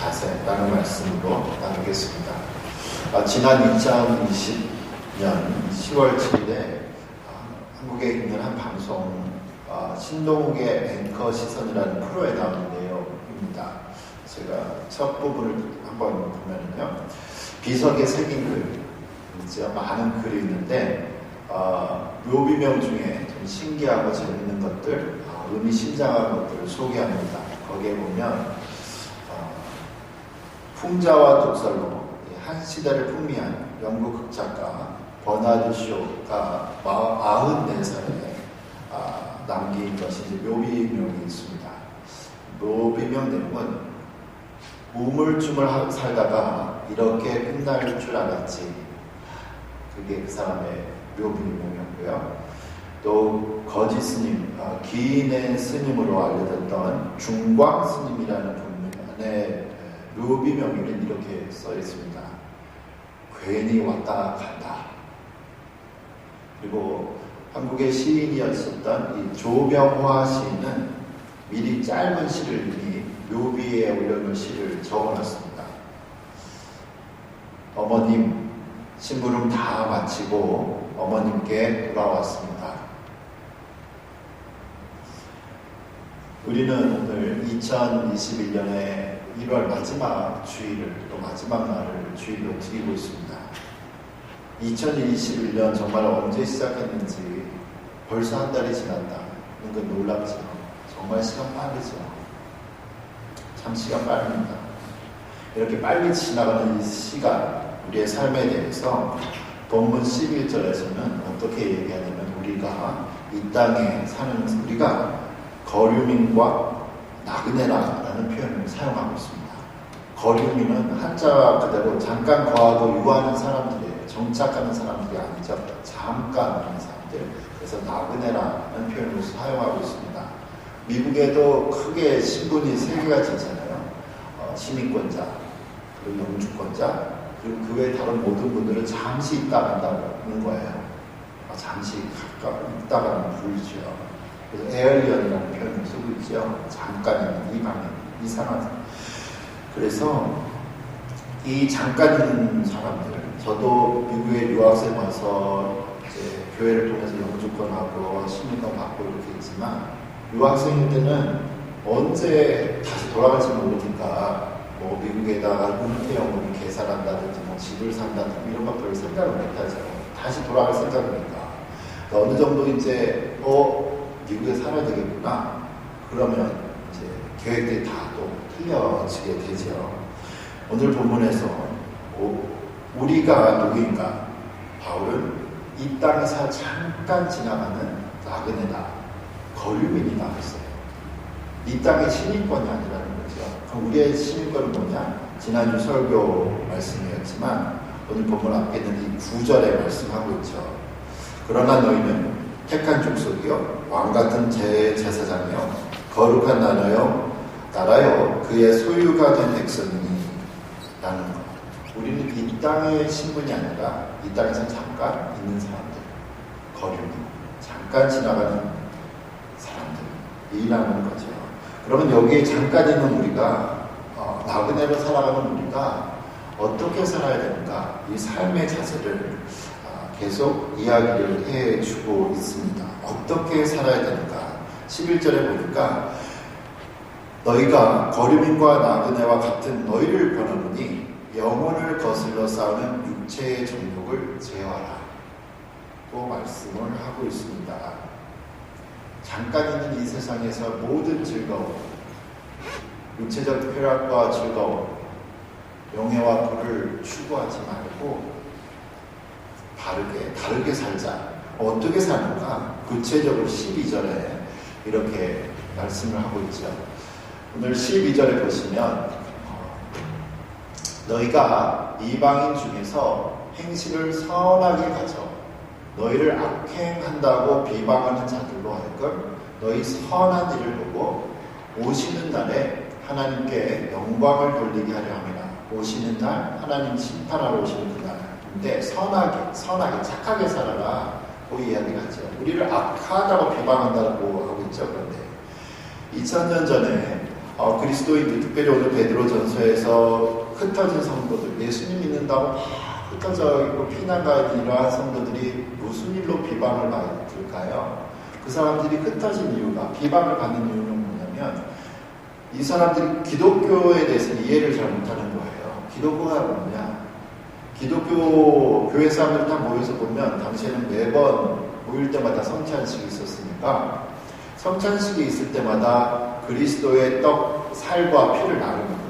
자세라는 말씀으로 나누겠습니다. 아, 지난 2020년 10월 7일에 아, 한국에 있는 한 방송 아, 신동욱의 앵커 시선이라는 프로에 나온 내용입니다. 제가 첫 부분을 한번 보면요. 비석에 새긴 글, 있죠. 많은 글이 있는데 어, 묘비명 중에 좀 신기하고 재밌는 것들, 어, 의미심장한 것들을 소개합니다. 거기에 보면 어, 풍자와 독설로 한 시대를 풍미한 영국 극작가 버나드 쇼가 94살에 아, 남긴 것이 이제 묘비명이 있습니다. 묘비명 내용은 우물쭈물 살다가 이렇게 끝날 줄 알았지. 그게 그 사람의 묘비명이었고요. 또 거짓 스님, 아, 기인의 스님으로 알려졌던 중광 스님이라는 분의 묘비명에는 이렇게 써 있습니다. 괜히 왔다 간다. 그리고 한국의 시인이었었던 이 조병화 시인은 미리 짧은 시를 이미 묘비에 올려놓은 시를 적어놨습니다. 어머님, 심부름 다 마치고 어머님께 돌아왔습니다. 우리는 오늘 2021년의 1월 마지막 주일을 또 마지막 날을 주일로 드리고 있습니다. 2021년 정말 언제 시작했는지 벌써 한 달이 지났다. 이건 놀랍죠. 정말 시간 빠르죠. 참 시간 빠릅니다. 이렇게 빨리 지나가는 이 시간, 우리의 삶에 대해서 본문 11절에서는 어떻게 얘기하냐면 우리가 이 땅에 사는 우리가 거류민과 표현을 사용하고 있습니다. 거류민은 한자 그대로 잠깐 거하고 유하는 사람들이에요. 정착하는 사람들이 아니죠. 잠깐 하는 사람들. 그래서 나그네라는 표현을 사용하고 있습니다. 미국에도 크게 신분이 세 개가 있잖아요. 어, 시민권자, 그리고 영주권자, 그리고 그 외에 다른 모든 분들은 잠시 있다 간다는 거예요. 어, 잠시 있다가는 불리죠. 그래서 에얼리언이라는 표현을 쓰고 있죠. 잠깐 있는 이 방에, 이 상황. 그래서 이 잠깐 있는 사람들, 저도 미국에 유학생 와서 이제 교회를 통해서 영주권하고 시민권 받고 이렇게 있지만 유학생일 때는 언제 다시 돌아갈지 모르니까 뭐 미국에다가 은퇴형을 계산한다든지 뭐 집을 산다든지 이런 것들을 생각을 못하죠. 다시 돌아갈 생각이니까. 어느 정도 이제 어 미국에 살아야 되겠구나. 그러면 이제 계획들이 다또 틀려지게 되죠. 오늘 본문에서 우리가 누구인가? 바울은 이 땅에서 잠깐 지나가는 나그네다. 거류민이다 했어요. 이 땅의 시민권이 아니라는 거죠. 그럼 우리의 시민권은 뭐냐? 지난주 설교 말씀이었지만 오늘 본문 앞에 있는 이 구절에 말씀하고 있죠. 그러나 너희는 택한 족속이요 왕 같은 제 제사장이요 거룩한 나라요 나라요 그의 소유가 된 백성이라는 것. 우리는 이 땅의 신분이 아니라 이 땅에서 잠깐 있는 사람들, 거류민, 잠깐 지나가는 사람들 이라는 거죠. 그러면 여기에 잠깐 있는 우리가 어, 나그네로 살아가는 우리가 어떻게 살아야 되는가 이 삶의 자세를 어, 계속 이야기를 해주고 있습니다. 어떻게 살아야 되는가 11절에 보니까 너희가 거류민과 나그네와 같은 너희를 권하노니 영혼을 거슬러 싸우는 육체의 정욕을 제어하라 또 말씀을 하고 있습니다. 잠깐 있는 이 세상에서 모든 즐거움, 육체적 쾌락과 즐거움, 명예와 부를 추구하지 말고 바르게, 다르게 살자. 어떻게 사는가? 구체적으로 12절에 이렇게 말씀을 하고 있죠. 오늘 12절에 보시면 너희가 이방인 중에서 행실을 선하게 가져 너희를 악행한다고 비방하는 자들로 하여금 너희 선한 일을 보고 오시는 날에 하나님께 영광을 돌리게 하려 합니다. 오시는 날 하나님 심판하러 오시는 그날. 근데 선하게, 선하게, 착하게 살아라. 그 이야기를 하죠. 우리를 악하다고 비방한다고 하고 있죠. 그런데 2000년 전에 어, 그리스도인 특별히 오늘 베드로 전서에서 흩어진 성도들 예수님 믿는다고 막 흩어져 있고 피나가 있는 이러한 성도들이 무슨 일로 비방을 받을까요? 그 사람들이 흩어진 이유가 비방을 받는 이유는 뭐냐면 이 사람들이 기독교에 대해서 이해를 잘 못하는 거예요. 기독교가 뭐냐? 기독교 교회 사람들 다 모여서 보면 당시에는 매번 모일 때마다 성찬식이 있었으니까 성찬식이 있을 때마다 그리스도의 떡, 살과 피를 나누는 거예요.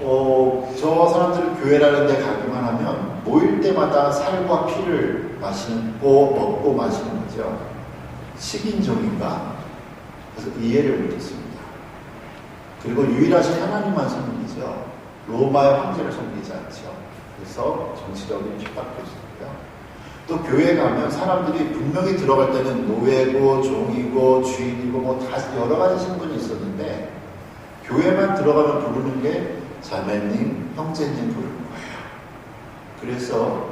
어, 저 사람들 교회라는 데 가기만 하면 모일 때마다 살과 피를 마시는, 고 먹고 마시는 거죠. 식인종인가? 그래서 이해를 못했습니다. 그리고 유일하신 하나님만 섬기죠. 로마의 황제를 섬기지 않죠. 그래서 정치적인 핍박도 있었고요. 또 교회 가면 사람들이 분명히 들어갈 때는 노예고 종이고 주인이고 뭐 다 여러 가지 신분이 있었는데 교회만 들어가면 부르는 게 자매님, 형제님 부르는 거예요. 그래서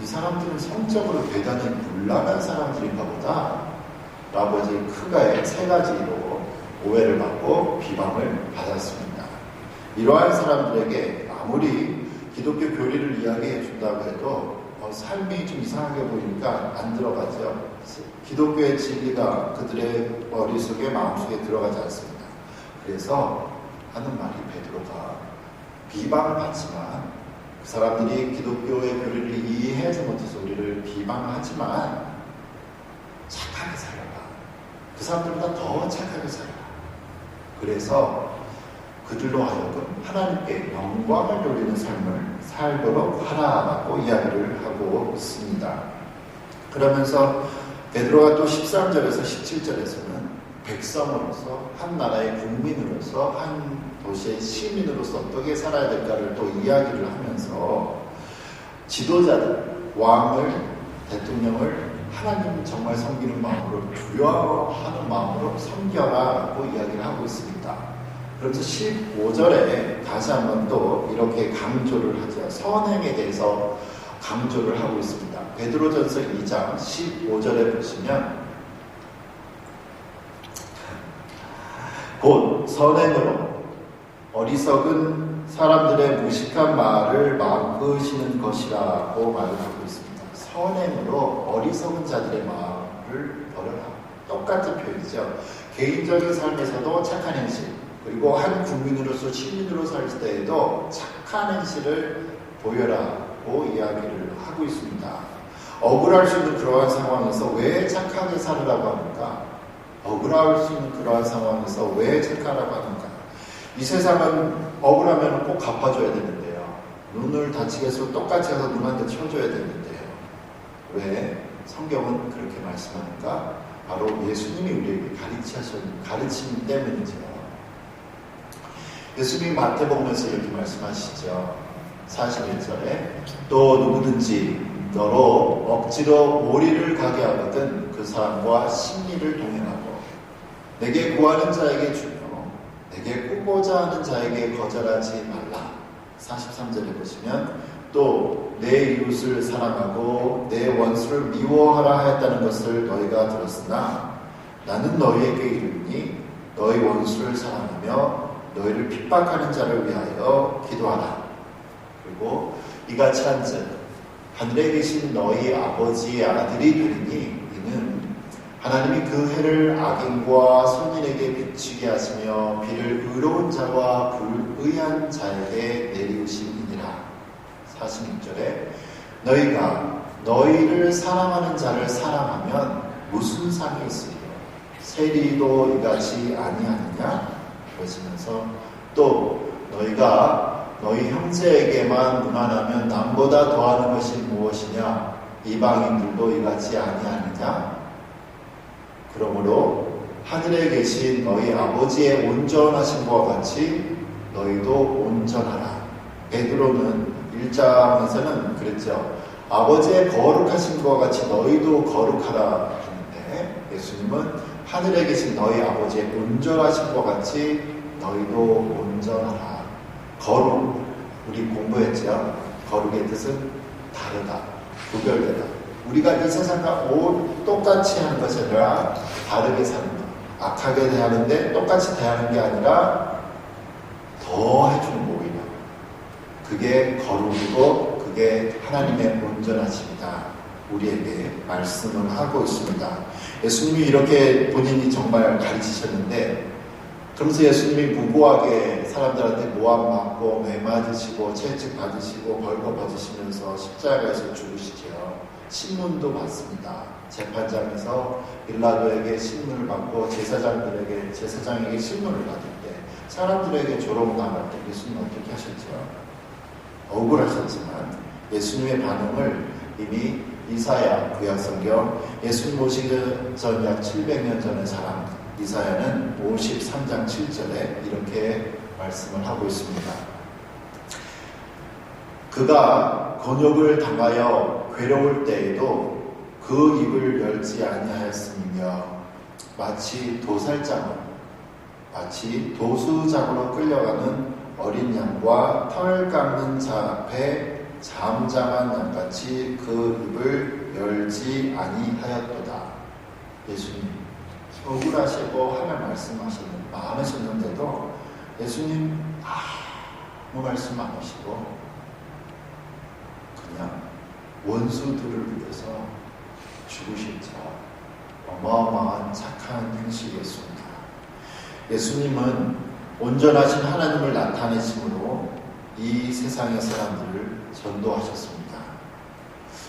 이 사람들은 성적으로 대단히 불란한 사람들인가 보다 라고 해서 크가의 세 가지로 오해를 받고 비방을 받았습니다. 이러한 사람들에게 아무리 기독교 교리를 이야기해 준다고 해도 어, 삶이 좀 이상하게 보이니까 안 들어가죠. 기독교의 진리가 그들의 머릿속에 마음속에 들어가지 않습니다. 그래서 하는 말이 베드로가 비방을 받지만 그 사람들이 기독교의 교리를 이해하지 못해서 우리를 비방하지만 착하게 살아라. 그 사람들보다 더 착하게 살아라. 그래서 그들로 하여금 하나님께 영광을 돌리는 삶을 살도록 하라라고 이야기를 하고 있습니다. 그러면서 베드로가 또 13절에서 17절에서는 백성으로서 한 나라의 국민으로서 한 도시의 시민으로서 어떻게 살아야 될까를 또 이야기를 하면서 지도자들, 왕을, 대통령을 하나님 정말 섬기는 마음으로 두려워하는 마음으로 섬겨라 라고 이야기를 하고 있습니다. 그래서 15절에 다시 한번 또 이렇게 강조를 하죠. 선행에 대해서 강조를 하고 있습니다. 베드로전서 2장 15절에 보시면 곧 선행으로 어리석은 사람들의 무식한 말을 막으시는 것이라고 말을 하고 있습니다. 선행으로 어리석은 자들의 말을 버려라. 똑같은 표현이죠. 개인적인 삶에서도 착한 행실, 그리고 한 국민으로서 시민으로 살 때에도 착한 행실을 보여라고 이야기를 하고 있습니다. 억울할 수 있는 그러한 상황에서 왜 착하게 살으라고 합니까? 억울할 수 있는 그러한 상황에서 왜 착하라고 하는가? 이 세상은 억울하면 꼭 갚아줘야 되는데요. 눈을 다치게 해서 똑같이 해서 눈한테 쳐줘야 되는데요. 왜 성경은 그렇게 말씀하는가? 바로 예수님이 우리에게 가르치신 가르침 때문이죠. 예수님 마태복음에서 이렇게 말씀하시죠. 41절에 또 누구든지 너로 억지로 오리를 가게 하거든 그 사람과 심리를 동행하고 내게 구하는 자에게 주며 내게 꾸고자 하는 자에게 거절하지 말라. 43절에 보시면 또 내 이웃을 사랑하고 내 원수를 미워하라 하였다는 것을 너희가 들었으나 나는 너희에게 이르니 너희 원수를 사랑하며 너희를 핍박하는 자를 위하여 기도하라. 그리고 이같이 한즉 하늘에 계신 너희 아버지의 아들이 되리니 이는 하나님이 그 해를 악인과 선인에게 비추게 하시며 비를 의로운 자와 불의한 자에게 내리우심이니라. 46절에 너희가 너희를 사랑하는 자를 사랑하면 무슨 상이 있으리요? 세리도 이같이 아니하느냐? 그러시면서 또 너희가 너희 형제에게만 무난하면 남보다 더하는 것이 무엇이냐? 이방인들도 이같이 아니하느냐? 그러므로 하늘에 계신 너희 아버지의 온전하신 것과 같이 너희도 온전하라. 베드로는 1장에서는 그랬죠. 아버지의 거룩하신 것과 같이 너희도 거룩하라 하는데 예수님은 하늘에 계신 너희 아버지의 온전하신 것 같이 너희도 온전하라. 거룩. 우리 공부했죠. 거룩의 뜻은 다르다. 구별되다. 우리가 이 세상과 똑같이 하는 것이 아니라 다르게 사는 것. 악하게 대하는데 똑같이 대하는 게 아니라 더 해주는 오히려. 그게 거룩이고 그게 하나님의 온전하십니다. 우리에게 말씀을 하고 있습니다. 예수님이 이렇게 본인이 정말 가르치셨는데 그러면서 예수님이 무고하게 사람들한테 모함 맞고 매 맞으시고 채찍 받으시고 벌거 받으시면서 십자가에서 죽으시죠. 신문도 받습니다. 재판장에서 빌라도에게 신문을 받고 제사장들에게 제사장에게 신문을 받을 때 사람들에게 조롱당할 때 예수님 어떻게 하셨죠? 억울하셨지만 예수님의 반응을 이미 이사야 구약성경 예수님 오시기 전약 700년 전의 사람 이사야는 53장 7절에 이렇게 말씀을 하고 있습니다. 그가 곤욕을 당하여 괴로울 때에도 그 입을 열지 아니하였으며 마치 도살장을 마치 도수장으로 끌려가는 어린 양과 털 깎는 자 앞에 잠잠한 양같이 그 입을 열지 아니하였도다. 예수님 억울하시고 하늘 말씀하셨는 많으셨는데도 예수님 아무 말씀 안 하시고 그냥 원수들을 위해서 죽으셨죠. 어마어마한 착한 행실이었습니다. 예수님은 온전하신 하나님을 나타내심으로 이 세상의 사람들을 전도하셨습니다.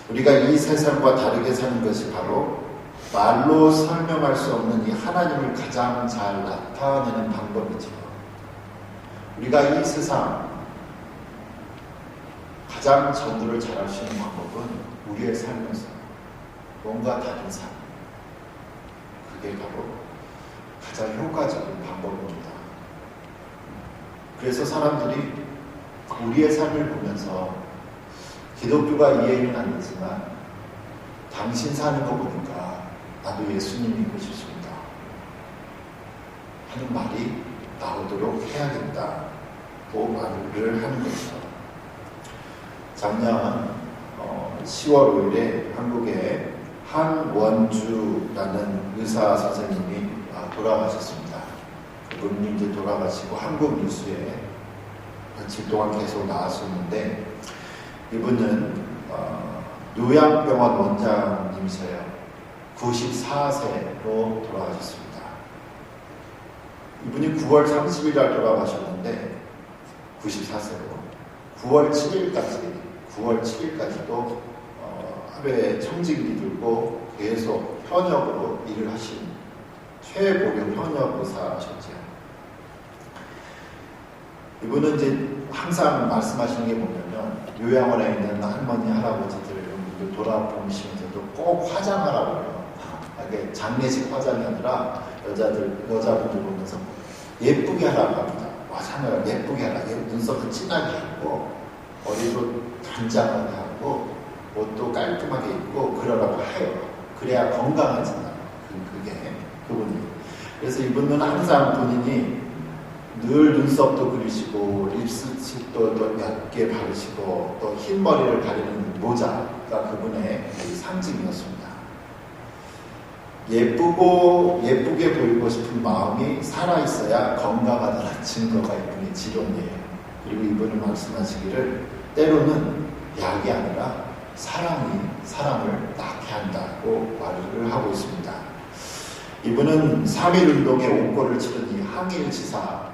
우리가 이 세상과 다르게 사는 것이 바로 말로 설명할 수 없는 이 하나님을 가장 잘 나타내는 방법이죠. 우리가 이 세상 가장 전도를 잘할 수 있는 방법은 우리의 삶에서 뭔가 다른 삶. 그게 바로 가장 효과적인 방법입니다. 그래서 사람들이 우리의 삶을 보면서 기독교가 이해는 안 되지만 당신 사는 거 보니까 나도 예수님 믿고 싶습니다. 하는 말이 나오도록 해야겠다. 고 말을 하는 거죠. 작년 10월 5일에 한국에 한원주라는 의사 선생님이 아, 돌아가셨습니다. 그분이 이제 돌아가시고 한국 뉴스에 며칠 동안 계속 나왔었는데 이분은 어, 요양병원 원장님이세요. 94세로 돌아가셨습니다. 이분이 9월 30일 날 돌아가셨는데 94세로 9월 7일까지 9월 7일까지도 어, 하루에 청직이 들고 계속 현역으로 일을 하신 최보경 현역 의사셨죠. 이분은 이제 항상 말씀하시는 게뭐 냐면 요양원에 있는 할머니 할아버지들 돌아보시면서도 꼭 화장하라고 해요. 이게 장례식 화장이 아니라 여자들 여자분들 보면서 예쁘게 하라고 합니다. 화장을 예쁘게 하라. 눈썹도 진하게 하고 머리도 단장하게 하고 옷도 깔끔하게 입고 그러라고 해요. 그래야. 그, 그게 그분이. 그래서 이분은 항상 본인이 늘 눈썹도 그리시고 립스틱도 몇개 바르시고 또 흰 머리를 가리는 모자가 그분의 상징이었습니다. 예쁘고 예쁘게 보이고 싶은 마음이 살아 있어야 건강하다는 증거가 이분의 지론이에요. 그리고 이분이 말씀하시기를 때로는 약이 아니라 사랑이 사람을 낳게 한다고 말을 하고 있습니다. 이분은 3.1운동의 옥고를 치른 이 항일지사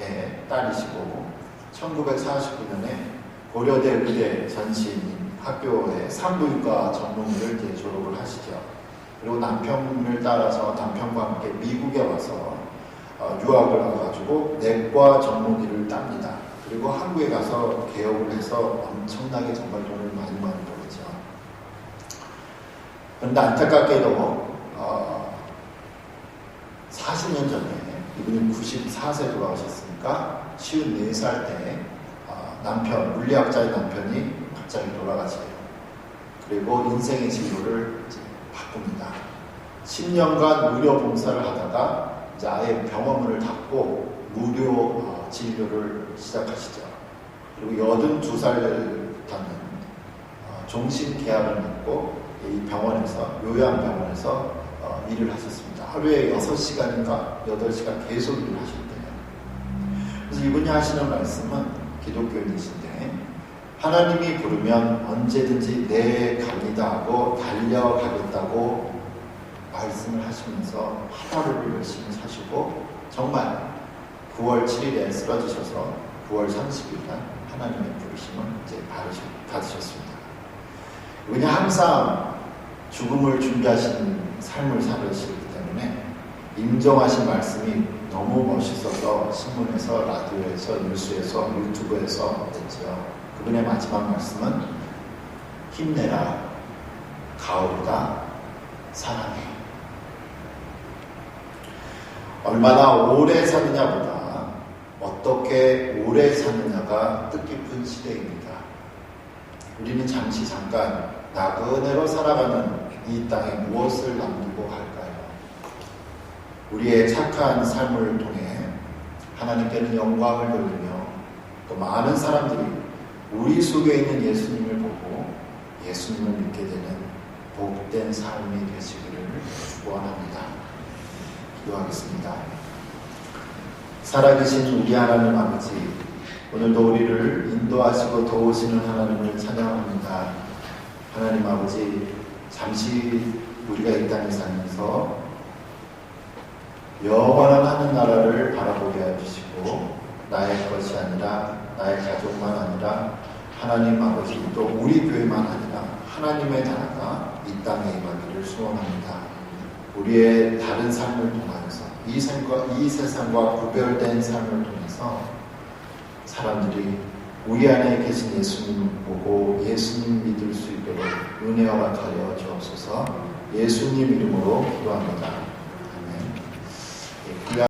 의 딸이시고 1949년에 고려대 의대 전신 학교의 산부인과 전문의를 졸업을 하시죠. 그리고 남편을 따라서 남편과 함께 미국에 와서 어, 유학을 와가지고 내과 전문의를 땁니다. 그리고 한국에 가서 개업을 해서 엄청나게 정말 돈을 많이 많이 벌었죠. 그런데 안타깝게도 어, 40년 전에 이분이 94세 돌아가셨 으니까 54살 때 어, 남편, 물리학자의 남편이 갑자기 돌아가세요. 그리고 인생의 진로를 바꿉니다. 10년간 무료 봉사를 하다가 이제 아예 병원문을 닫고 무료 어, 진료를 시작하시죠. 그리고 82살 되는 어, 종신 계약을 맺고 이 병원에서 요양병원에서 어, 일을 하셨습니다. 하루에 6시간인가 8시간 계속 일을. 그래서 이분이 하시는 말씀은 기독교인이신데 하나님이 부르면 언제든지 네 갑니다 하고 달려가겠다고 말씀을 하시면서 하루를 열심히 사시고 정말 9월 7일에 쓰러지셔서 9월 30일 날 하나님의 부르심을 이제 받으셨- 받으셨습니다. 이분이 항상 죽음을 준비하신 삶을 살으시기 때문에 인정하신 말씀이 너무 멋있어서 신문에서 라디오에서 뉴스에서 유튜브에서 했죠. 그분의 마지막 말씀은 힘내라 가을이다 사랑해 얼마나 오래 사느냐보다 어떻게 오래 사느냐가 뜻깊은 시대입니다. 우리는 잠시 잠깐 나그네로 살아가는 이 땅에 무엇을 갈까요? 우리의 착한 삶을 통해 하나님께는 영광을 돌리며 또 많은 사람들이 우리 속에 있는 예수님을 보고 예수님을 믿게 되는 복된 삶이 되시기를 축원합니다. 기도하겠습니다. 살아계신 우리 하나님 아버지, 오늘도 우리를 인도하시고 도우시는 하나님을 찬양합니다. 하나님 아버지, 잠시 우리가 이 땅에 살면서 영원한 하늘 나라를 바라보게 해주시고, 나의 것이 아니라, 나의 가족만 아니라, 하나님 아버지 또 우리 교회만 아니라, 하나님의 나라가 이 땅에 임하기를 소원합니다. 우리의 다른 삶을 통하여서 이 삶과 이 세상과 구별된 삶을 통해서 사람들이 우리 안에 계신 예수님을 보고 예수님 믿을 수 있도록 은혜와 같하여 주옵소서 예수님 이름으로 기도합니다.